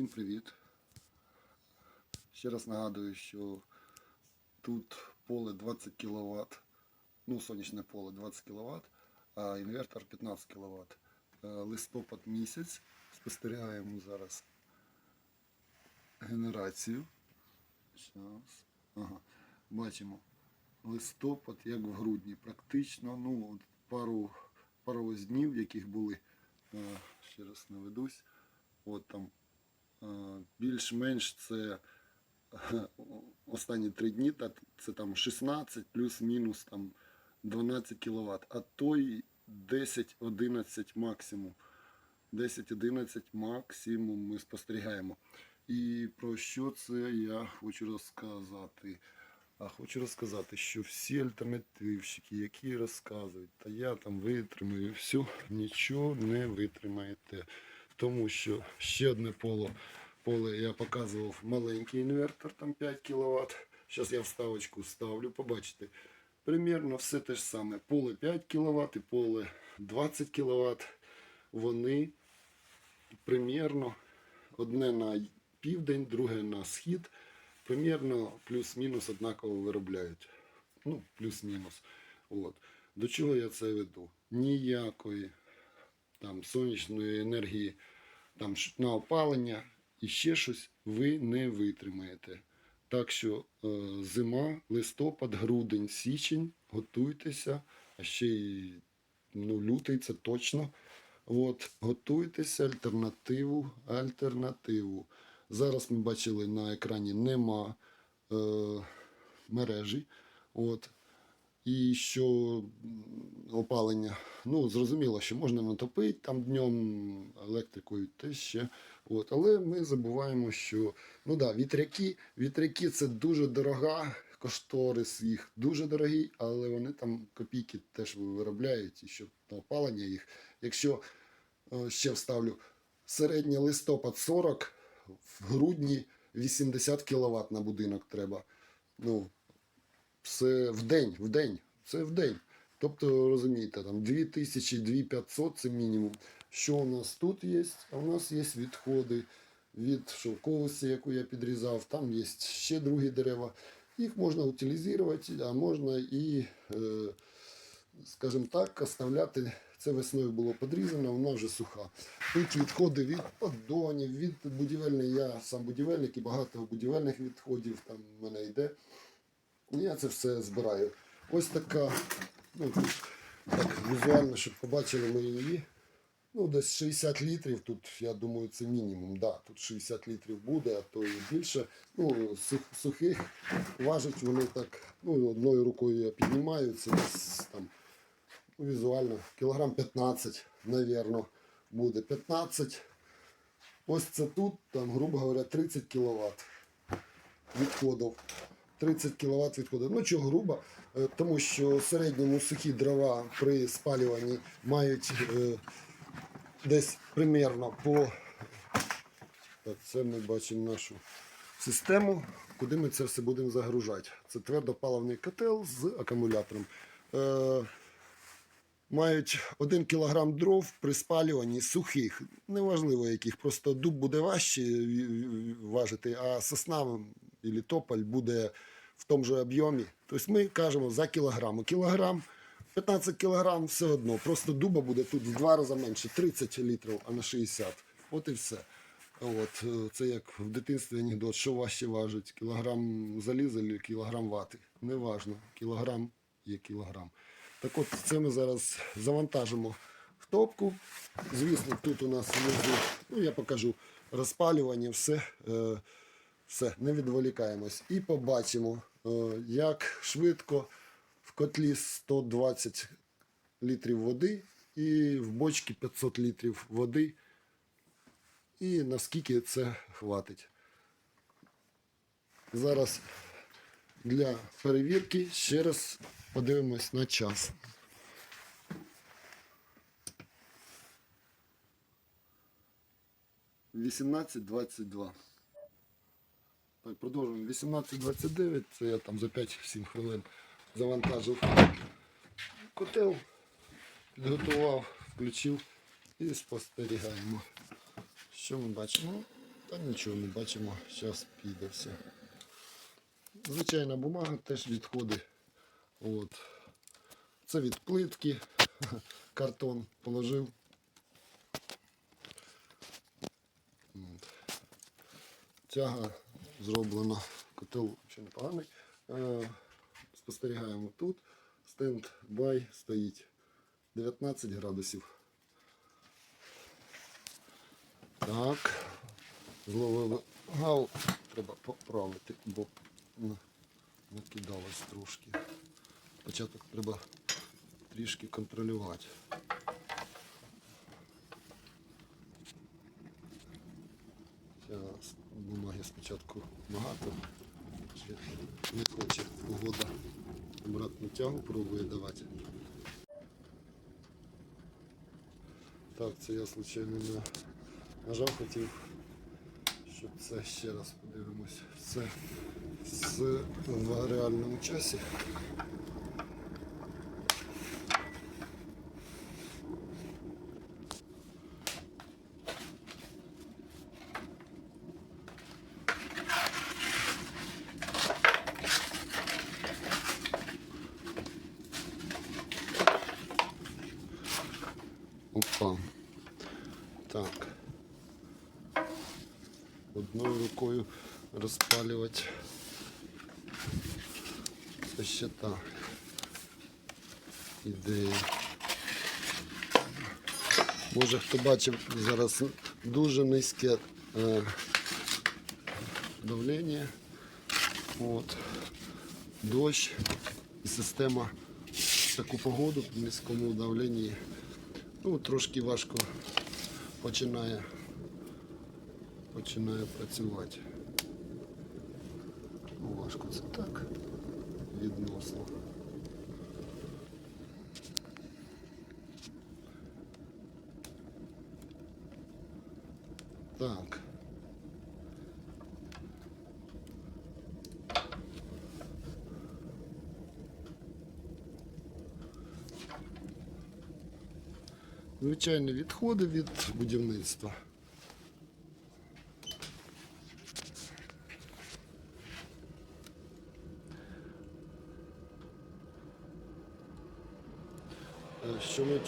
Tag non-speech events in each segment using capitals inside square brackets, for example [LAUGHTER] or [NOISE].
Всім привіт. Ще раз нагадую, що тут поле 20 кВт, ну сонячне поле 20 кВт, а інвертор 15 кВт. Листопад місяць. Спостерігаємо зараз генерацію. Щас. Ага. Бачимо листопад, як в грудні. Практично ну, от пару, пару днів, яких були. Е, Ще раз наведусь. От там е, більш-менш це е, останні три дні, це там 16 плюс-мінус там 12 кВт, а той 10-11 максимум. 10-11 максимум ми спостерігаємо. І про що це я хочу розказати. А хочу розказати, що всі альтернативщики, які розказують, та я там витримаю все, нічого не витримаєте. Тому що ще одне поле, поле я показував маленький інвертор, там 5 кВт. Зараз я вставочку ставлю, побачите. Примірно все те ж саме. Поле 5 кВт і поле 20 кВт. Вони примірно одне на південь, друге на схід. Примірно плюс-мінус однаково виробляють. Ну, плюс-мінус. От. До чого я це веду? Ніякої там сонячної енергії там на опалення і ще щось ви не витримаєте. Так що е, зима, листопад, грудень, січень, готуйтеся, а ще й ну, лютий це точно. От, готуйтеся, альтернативу, альтернативу. Зараз ми бачили на екрані нема е, мережі. От. І що опалення, ну зрозуміло, що можна натопити там днем електрикою те ще. От. Але ми забуваємо, що ну да, вітряки, вітряки це дуже дорога, кошторис їх дуже дорогий, але вони там копійки теж виробляють, і щоб на опалення їх. Якщо е, ще вставлю середній листопад 40, в грудні 80 кВт на будинок треба. Ну, це в день, в день. Це в день. Тобто, розумієте, там 2000, 2500 це мінімум. Що у нас тут є? А у нас є відходи від шовковості, яку я підрізав. Там є ще другі дерева. Їх можна утилізувати, а можна і, е, скажімо так, оставляти. Це весною було подрізано, вона вже суха. Тут відходи від поддонів, від будівельних. Я сам будівельник і багато будівельних відходів там в мене йде. Я це все збираю. Ось така, ну так візуально, щоб побачили ми її. Ну, десь 60 літрів. Тут, я думаю, це мінімум. Да, тут 60 літрів буде, а то і більше. Ну, сух, сухих важить вони так. Ну, одною рукою я піднімаю, це десь там ну, візуально кілограм 15, навірно, буде 15. Ось це тут, там, грубо говоря, 30 кВт відходів. 30 кВт відходів. Ну чого грубо, Е, тому що в середньому сухі дрова при спалюванні мають е, десь примерно по. Так, це ми бачимо нашу систему, куди ми це все будемо загружати. Це твердопаливний котел з акумулятором. Е, мають 1 кг дров при спалюванні сухих, неважливо яких, просто дуб буде важче важити, а сосна і тополь буде в тому же об'ємі. Тобто ми кажемо за кілограм. Кілограм, 15 кілограм все одно. Просто дуба буде тут в два рази менше, 30 літрів, а на 60. От і все. От, е, це як в дитинстві анекдот, що важче важить, кілограм заліза чи кілограм вати. Неважно, кілограм є кілограм. Так от це ми зараз завантажимо в топку. Звісно, тут у нас внизу, ну я покажу розпалювання, все, е, все, не відволікаємось. І побачимо, е, як швидко в котлі 120 літрів води і в бочці 500 літрів води. І наскільки це хватить. Зараз для перевірки ще раз подивимось на час. Вісімнадцять двадцять два. Так, продовжуємо. 18.29, це я там за 5-7 хвилин завантажив котел, підготував, включив і спостерігаємо. Що ми бачимо? Та нічого не бачимо, зараз піде все. Звичайна бумага теж відходи. От. Це від плитки, [LAUGHS] картон положив. Тяга зроблена, котел ще непоганий. Е, Спостерігаємо тут. Стенд бай стоїть 19 градусів. Так. Зловили гал. Треба поправити, бо накидалось трошки. Початок треба трішки контролювати. Зараз бумаги спочатку багато. Не хоче погода обратну тягу пробує давати. Так, це я случайно на нажав, хотів, щоб це ще раз подивимось. Все в реальному часі. Опа. Так. Одною рукою розпалювати. Це ще та ідея. Може хто бачив зараз дуже низьке е, давлення. От. Дощ і система таку погоду при низькому давленні ну, трошки важко починає, починає працювати. Ну, важко це так відносно. Так. Звичайні відходи від будівництва.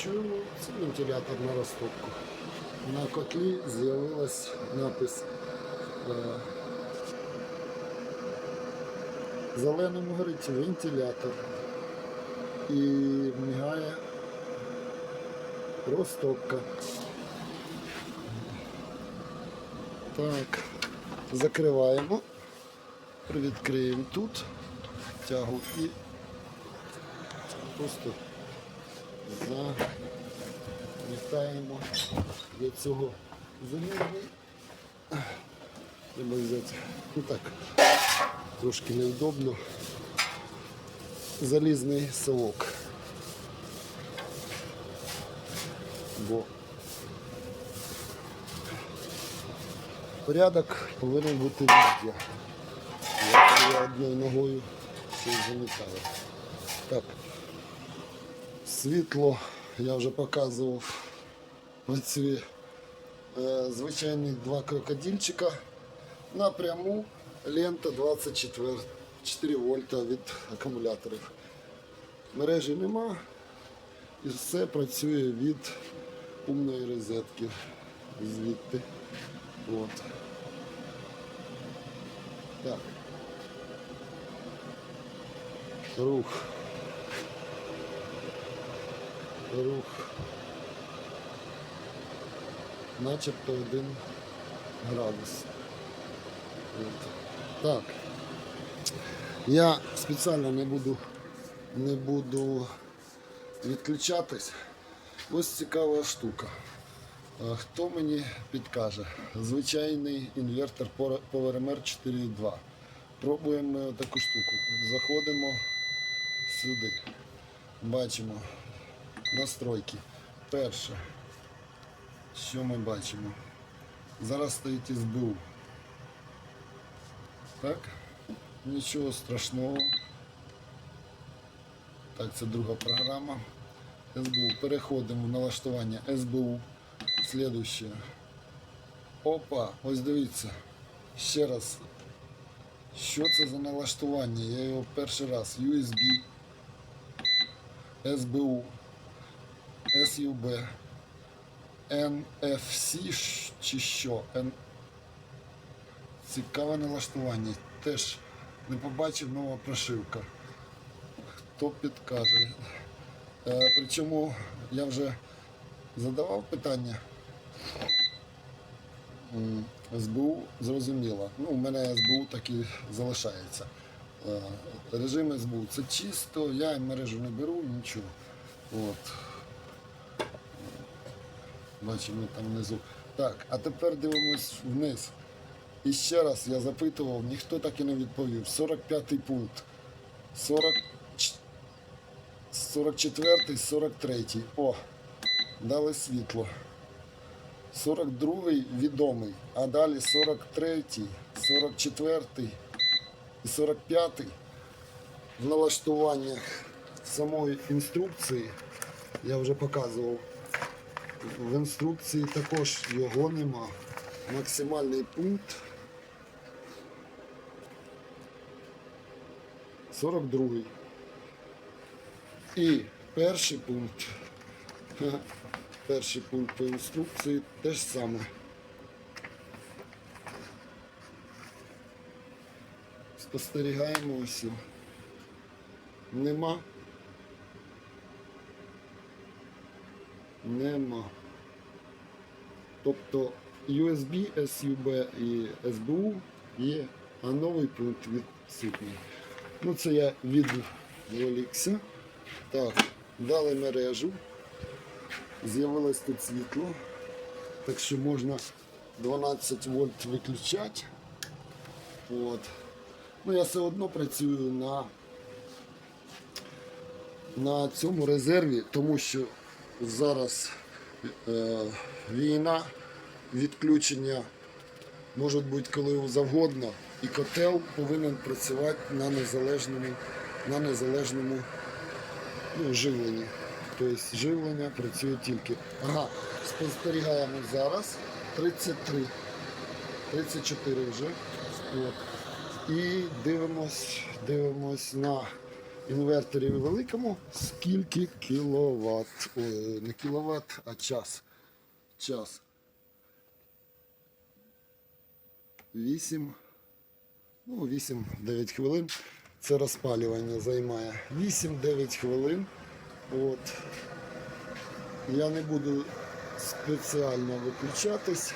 Чуємо? Це вентилятор на розтопку. На котлі з'явилась напис е, зеленому горить вентилятор і мігає розтопка. Так, закриваємо, привідкриємо тут тягу і просто завітаємо до цього замірний. Треба взяти, ну так, трошки неудобно. Залізний совок. Бо порядок повинен бути везде. Я, одною ногою й замітаю. Світло я вже показував. Оці е, звичайні два крокодильчика. Напряму лента 24 4 вольта від акумуляторів. Мережі нема. І все працює від умної розетки звідти. От. Так. Рух. Рух. Начебто один градус. Так. Я спеціально не буду не буду відключатись. Ось цікава штука. Хто мені підкаже? Звичайний інвертор PowerMR 4.2. Пробуємо таку штуку. Заходимо сюди. Бачимо настройки. Перше, що ми бачимо? Зараз стоїть СБУ. Так? Нічого страшного. Так, це друга програма. СБУ. Переходимо в налаштування СБУ. Слідуще. Опа, ось дивіться. Ще раз. Що це за налаштування? Я його перший раз. USB, SBU, SUB, NFC чи що? Цікаве налаштування. Теж не побачив нова прошивка. Хто підкаже? Е, причому я вже задавав питання. СБУ зрозуміло. Ну, у мене СБУ так і залишається. Е, Режим СБУ це чисто, я мережу не беру, нічого. От. Бачимо там внизу. Так, а тепер дивимось вниз. І ще раз я запитував, ніхто так і не відповів. 45-й пункт. 40... 44-й, 43-й. О, дали світло. 42-й відомий, а далі 43-й, 44-й і 45-й в налаштуваннях самої інструкції я вже показував. В інструкції також його нема. Максимальний пункт 42-й. І перший пункт. Перший пункт по інструкції теж саме. Спостерігаємо ось. Нема. Нема. Тобто USB, SUB і SBU є, а новий пункт відсутній. Ну це я відволікся. Так, дали мережу. З'явилось тут світло. Так що можна 12 вольт виключати. От. Ну я все одно працюю на, на цьому резерві, тому що зараз е, війна, відключення можуть бути коли завгодно, і котел повинен працювати на незалежному, на незалежному ну, живленні. Тобто живлення працює тільки. Ага, спостерігаємо зараз 33, 34 вже. От. І дивимось, дивимось на інверторі великому, скільки кіловат. Ой, не кіловат, а час. Час. 8, ну 8-9 хвилин. Це розпалювання займає. 8-9 хвилин. От. Я не буду спеціально виключатись,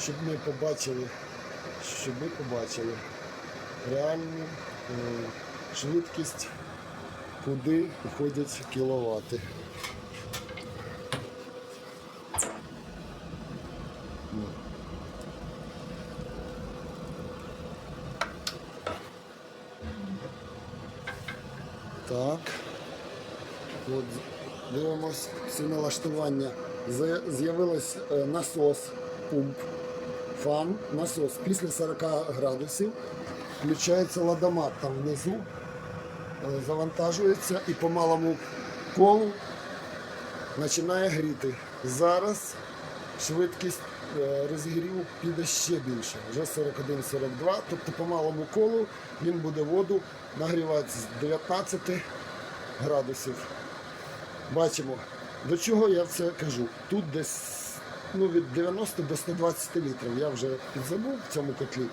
щоб ми побачили, щоб ми побачили реальну е, швидкість, куди уходять кіловати. Так. От, дивимось всі налаштування. З'явилось е, насос, пумп, фан, насос. Після 40 градусів включається ладомат там внизу, завантажується і по малому колу починає гріти. Зараз швидкість е, розігріву піде ще більше, вже 41-42, тобто по малому колу він буде воду нагрівати з 19 градусів. Бачимо, до чого я це кажу. Тут десь ну, від 90 до 120 літрів. Я вже підзабув в цьому котлі.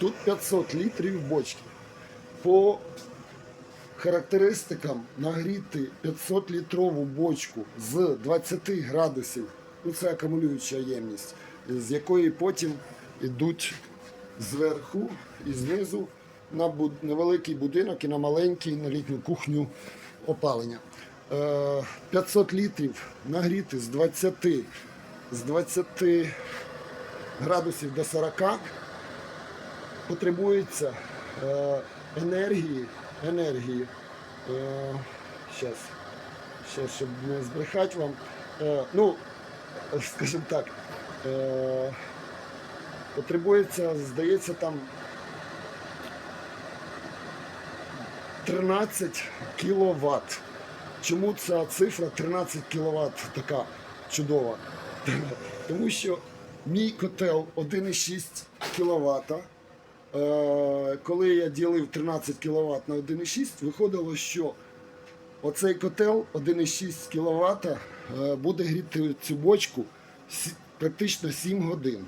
Тут 500 літрів бочки. По характеристикам нагріти 500 літрову бочку з 20 градусів. Ну, це акумулююча ємність, з якої потім йдуть зверху і знизу на невеликий будинок і на маленький на літню кухню опалення. Е, 500 літрів нагріти з 20, з 20 градусів до 40 потребується е, енергії, енергії. Е, щас, щас, щоб не збрехати вам. Е, ну, скажімо так, е, потребується, здається, там 13 кВт. Чому ця цифра 13 кВт така чудова? [LAUGHS] Тому що Мій котел 1,6 кВт. Е, коли я ділив 13 кВт на 1,6, виходило, що оцей котел 1,6 кВт е, буде гріти цю бочку практично 7 годин.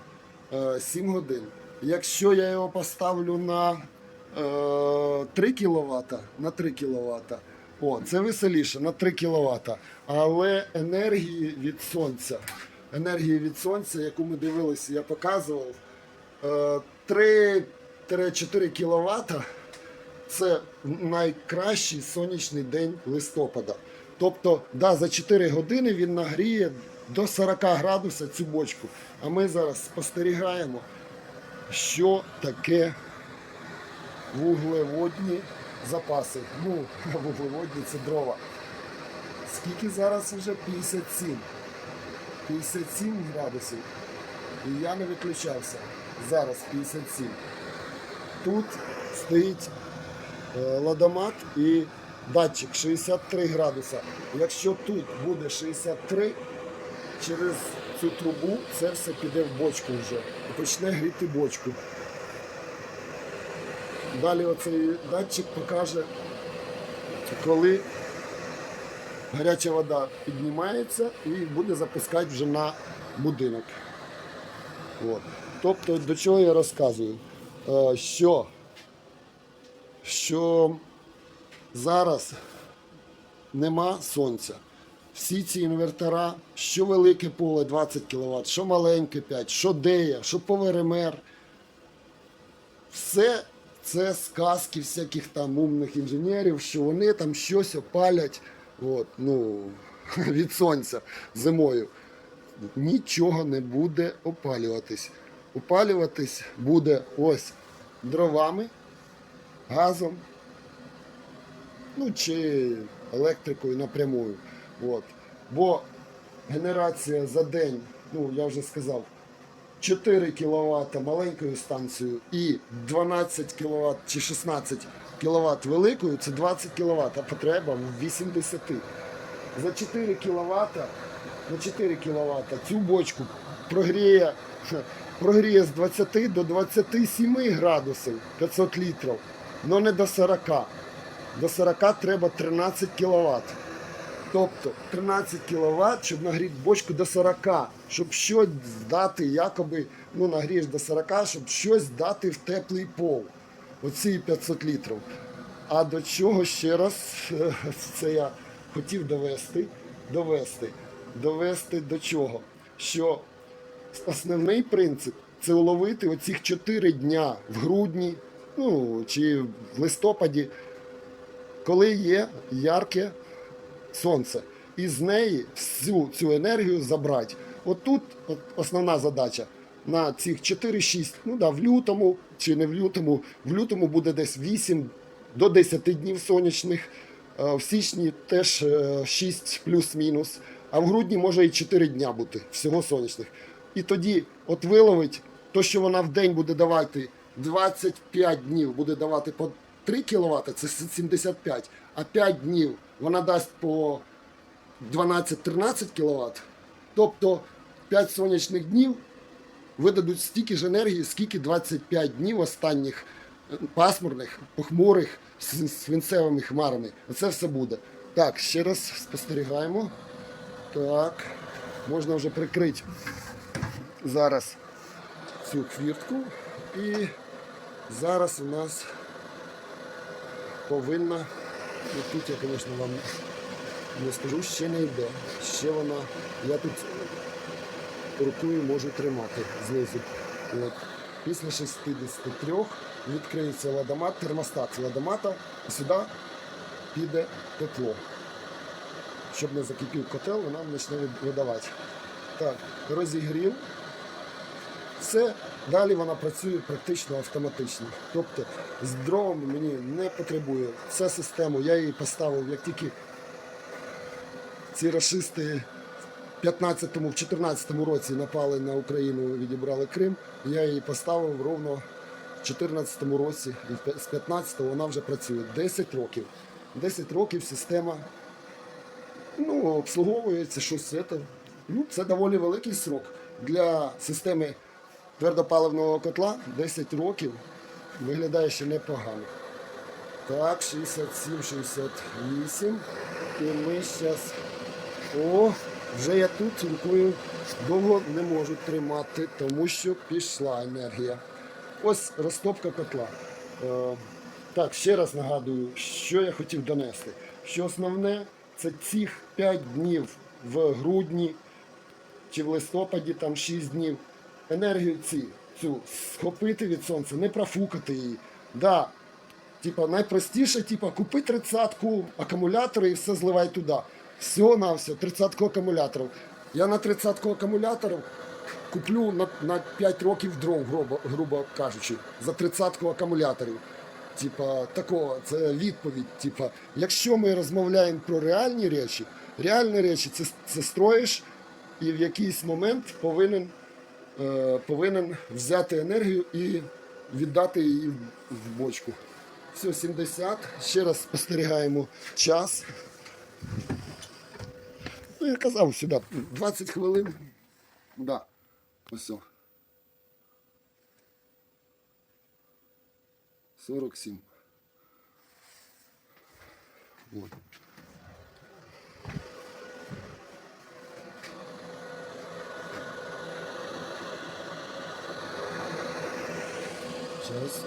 Е, 7 годин. Якщо я його поставлю на е, 3 кВт, на 3 кВт, о, це веселіше, на 3 кВт. Але енергії від сонця, енергії від сонця, яку ми дивилися, я показував, е, 3-4 кВт це найкращий сонячний день листопада. Тобто, да, за 4 години він нагріє до 40 градусів цю бочку. А ми зараз спостерігаємо, що таке вуглеводні запаси. Ну, [LAUGHS] вуглеводні це дрова. Скільки зараз вже 57. 57 градусів. І я не виключався. Зараз 57. Тут стоїть е, ладомат і датчик 63 градуса. Якщо тут буде 63, через цю трубу це все піде в бочку вже і почне гріти бочку. Далі оцей датчик покаже, коли гаряча вода піднімається і буде запускати вже на будинок. От. Тобто до чого я розказую? Е, Що, що зараз нема сонця. Всі ці інвертора, що велике поле 20 кВт, що маленьке 5, що Дея, що ПВРМР. Все це сказки всяких там умних інженерів, що вони там щось опалять от, ну, [LAUGHS] від сонця зимою. Нічого не буде опалюватись. Опалюватись буде ось дровами, газом, ну чи електрикою напрямую. От. Бо генерація за день, ну я вже сказав, 4 кВт маленькою станцією і 12 кВт чи 16 кВт великою це 20 кВт, а потреба в 80. За 4 кВт, на 4 кВт цю бочку прогріє, прогріє з 20 до 27 градусів 500 літрів, але не до 40. До 40 треба 13 кВт. Тобто 13 кВт, щоб нагріти бочку до 40, щоб щось дати, якоби ну, нагрієш до 40, щоб щось дати в теплий пол. Оці 500 літрів. А до чого ще раз, [LAUGHS] це я хотів довести, довести, довести до чого? Що основний принцип це уловити оцих 4 дня в грудні, ну чи в листопаді, коли є ярке сонце. І з неї всю цю енергію забрати. От тут от основна задача на цих 4-6, ну да, в лютому чи не в лютому, в лютому буде десь 8 до 10 днів сонячних, е, в січні теж е, 6 плюс-мінус, а в грудні може і 4 дня бути всього сонячних. І тоді от виловить то, що вона в день буде давати 25 днів, буде давати по 3 кВт, це 75, а 5 днів вона дасть по 12-13 кВт. Тобто 5 сонячних днів видадуть стільки ж енергії, скільки 25 днів останніх е, пасмурних, похмурих, з свинцевими хмарами. Оце все буде. Так, ще раз спостерігаємо. Так, можна вже прикрити зараз цю хвіртку. І зараз у нас повинна, ну тут я, звісно, вам не скажу, ще не йде. Ще вона, я тут рукою можу тримати знизу. От. Після 63 відкриється ладомат, термостат ладомата, і сюди піде тепло. Щоб не закипів котел, вона почне видавати. Так, розігрів. Все, далі вона працює практично автоматично. Тобто з дровами мені не потребує. Цю систему я її поставив, як тільки ці расисти в 15-му, в 14-му році напали на Україну, відібрали Крим. Я її поставив ровно в 14-му році, і з 15-го вона вже працює. 10 років. 10 років система ну, обслуговується, щось це. Ну, це доволі великий срок. для системи твердопаливного котла 10 років виглядає ще непогано. Так, 67, 68. І ми зараз. О, вже я тут рукою довго не можу тримати, тому що пішла енергія. Ось розтопка котла. Е, так, ще раз нагадую, що я хотів донести. Що основне це цих 5 днів в грудні чи в листопаді, там 6 днів. Енергію ці, цю схопити від сонця, не профукати її. Да, Типа найпростіше, типа, купи тридцятку акумулятора і все зливай туди. Все на все, тридцятку акумуляторів. Я на тридцятку акумуляторів куплю на, на 5 років дров, грубо, грубо кажучи, за тридцятку акумуляторів. Типа, такого, це відповідь. Типа, якщо ми розмовляємо про реальні речі, реальні речі це, це строїш і в якийсь момент повинен, повинен взяти енергію і віддати її в- бочку. Все, 70. Ще раз спостерігаємо час. Ну, я казав сюди, 20 хвилин. Да. Ось. все. 47. Вот. Сейчас.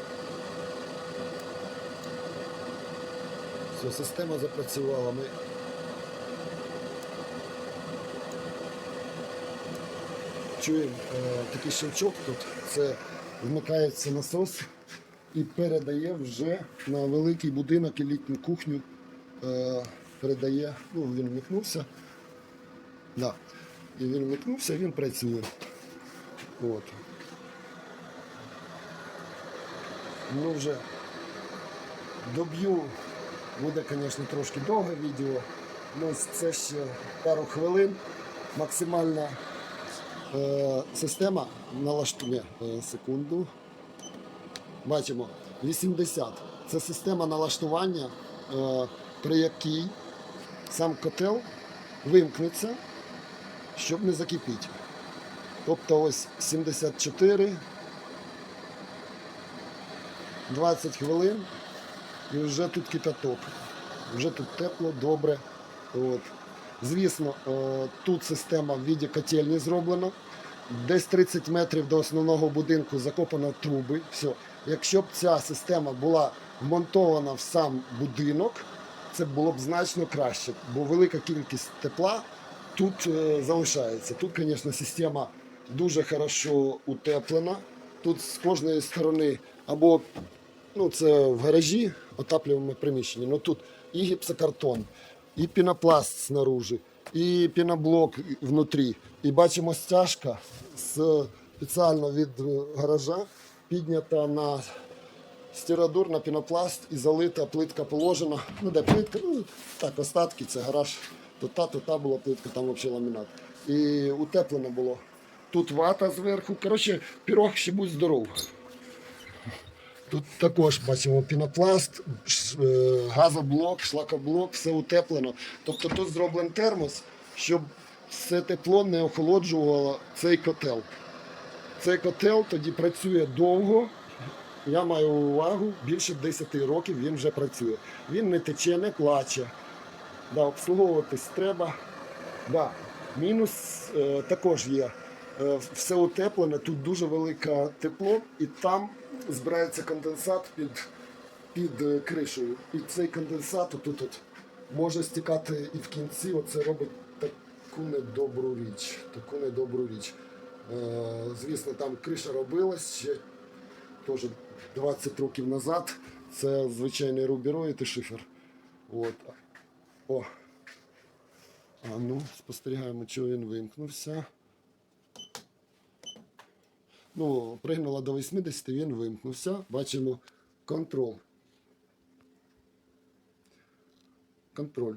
Все, система запрацювала. Ми чуємо е, такий щелчок тут. Це вмикається насос і передає вже на великий будинок і літню кухню. Е, передає, ну він вмикнувся. Да. І він вмикнувся, він працює. От. Ну вже доб'ю, буде, звісно, трошки довге відео. Ну, це ще пару хвилин. Максимальна е, система налаштування. Е, секунду. Бачимо, 80. Це система налаштування, е, при якій сам котел вимкнеться, щоб не закипіти. Тобто ось 74, 20 хвилин і вже тут кипяток. Вже тут тепло, добре. От. Звісно, е, тут система в віді котельні зроблена. Десь 30 метрів до основного будинку закопано труби. Все. Якщо б ця система була вмонтована в сам будинок, це було б значно краще, бо велика кількість тепла тут е, залишається. Тут, звісно, система дуже хорошо утеплена. Тут з кожної сторони або ну, це в гаражі отаплюємо приміщення. Ну тут і гіпсокартон, і пінопласт снаружи, і піноблок внутрі. І бачимо стяжка з, спеціально від е, гаража піднята на стиродур, на пінопласт і залита плитка положена. Ну де плитка? Ну так, остатки, це гараж. То та, то та була плитка, там взагалі ламінат. І утеплено було. Тут вата зверху. Коротше, пірог ще будь здоров. Тут також бачимо пінопласт, е, газоблок, шлакоблок, все утеплено. Тобто тут зроблений термос, щоб все тепло не охолоджувало цей котел. Цей котел тоді працює довго. Я маю увагу, більше 10 років він вже працює. Він не тече, не плаче. Да, обслуговуватись треба. Да. Мінус е, також є. Е, все утеплене, тут дуже велике тепло, і там збирається конденсат під, під е, кришею. І цей конденсат тут от може стікати і в кінці. Оце робить таку недобру річ. Таку недобру річ. Е, звісно, там криша робилась ще теж 20 років назад. Це звичайний рубіроїд і шифер. От. О. А ну, спостерігаємо, чого він вимкнувся. Ну, пригнула до 80, він вимкнувся. Бачимо контроль. Контроль.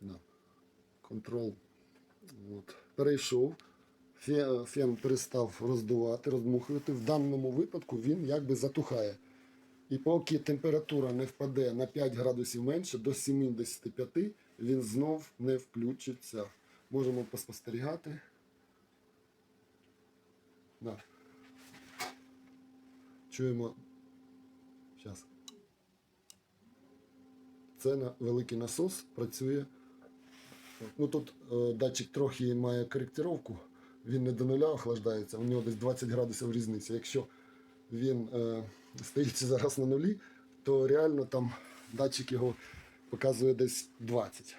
Да. Контроль. От. Перейшов. Фен перестав роздувати, роздмухувати. В даному випадку він якби затухає. І поки температура не впаде на 5 градусів менше, до 75, він знов не включиться. Можемо поспостерігати. Да. Чуємо. Зараз. Це на великий насос працює. Ну тут е, датчик трохи має коректировку. Він не до нуля охлаждається, у нього десь 20 градусів різниця. Якщо він е, стоїть зараз на нулі, то реально там датчик його показує десь 20.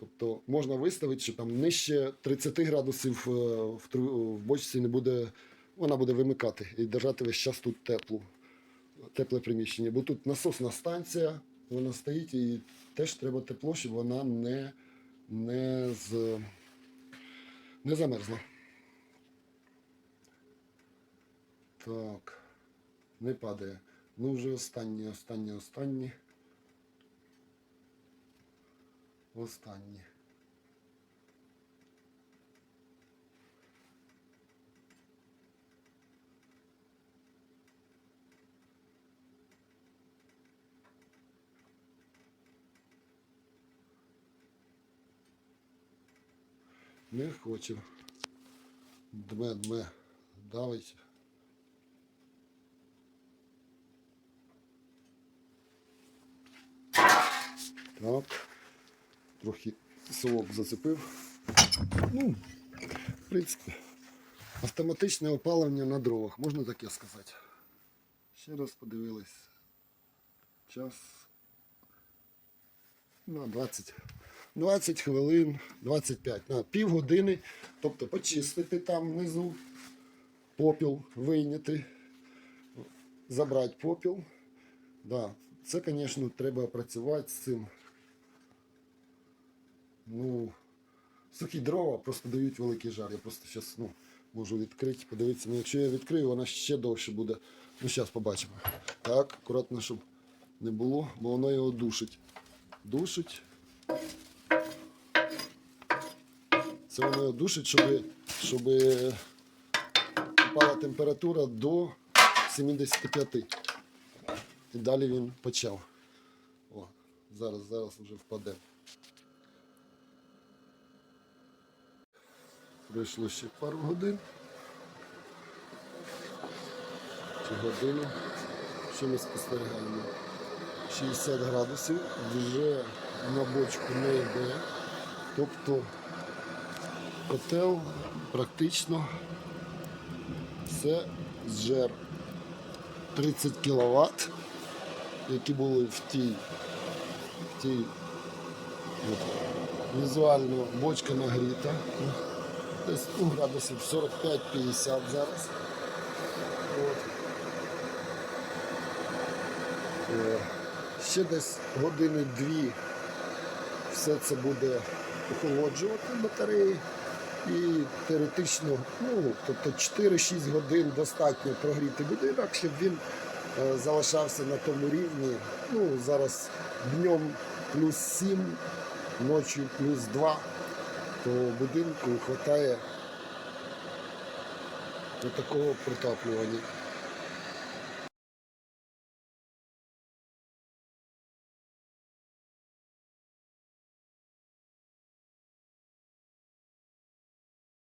Тобто можна виставити, що там нижче 30 градусів е, в, в бочці не буде, вона буде вимикати і держати весь час тут теплу, тепле приміщення. Бо тут насосна станція, вона стоїть і теж треба тепло, щоб вона не, не, з, не замерзла. Так, не падає. Ну вже останні, останні, останні. Останні. Не хочу. Дме, дме. Давить. Так. Трохи совок зацепив. Ну, в принципі, автоматичне опалення на дровах, можна таке сказати. Ще раз подивились. Час. На 20. 20 хвилин, 25, на півгодини. Тобто почистити там внизу, попіл вийняти, забрати попіл. Да, це, звісно, треба працювати з цим. Ну, сухі дрова просто дають великий жар. Я просто зараз ну, можу відкрити, подивитися. Ну, якщо я відкрию, вона ще довше буде. Ну, зараз побачимо. Так, акуратно, щоб не було, бо воно його душить. Душить. Це його душить, щоб, щоб упала температура до 75. І далі він почав. О, зараз, зараз вже впаде. Пройшло ще пару годин. Чи годину. Що ми спостерігаємо? 60 градусів, вже на бочку не йде. Тобто котел практично все зжер 30 кВт, які були в тій, в тій от, візуально бочка нагріта. Десь ну, градусів 45-50 зараз. От. Е, Ще десь години-дві все це буде охолоджувати батареї. І теоретично, ну, тобто 4-6 годин достатньо прогріти будинок, щоб він е, залишався на тому рівні. Ну, зараз днем плюс 7, ночі плюс 2, то будинку вистачає до такого протаплювання.